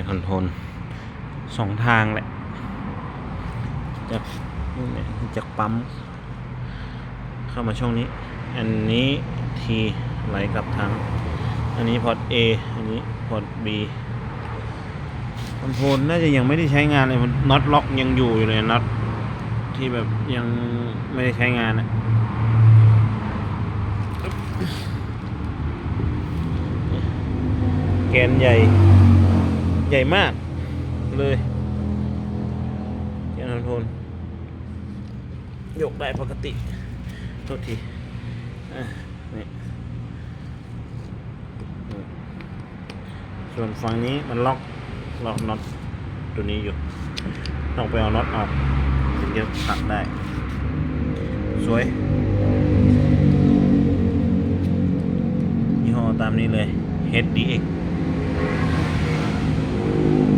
กคอนโทรลสองทางแหละจากนี่เนี่ยจากปั๊ม เข้ามาช่องนี้ อันนี้ทีไหลกลับทาง อันนี้พอร์ต A อันนี้พอร์ต B คอนโทรลน่าจะยังไม่ได้ใช้งานเลยน็อตล็อกยังอยู่อยู่เลยน็อตที่แบบยังไม่ได้ใช้งานอะแกนใหญ่ ใหญ่มากเลยแกนคอนโทรลยกได้ปกติ โทษทีนี่ส่วนฝั่งนี้มันล็อกล็อกน็อตตัวนี้อยู่ต้องไปเอาน็อตออกถึงจะตัดได้ สวยยี่ห้อตามนี้เลย HDX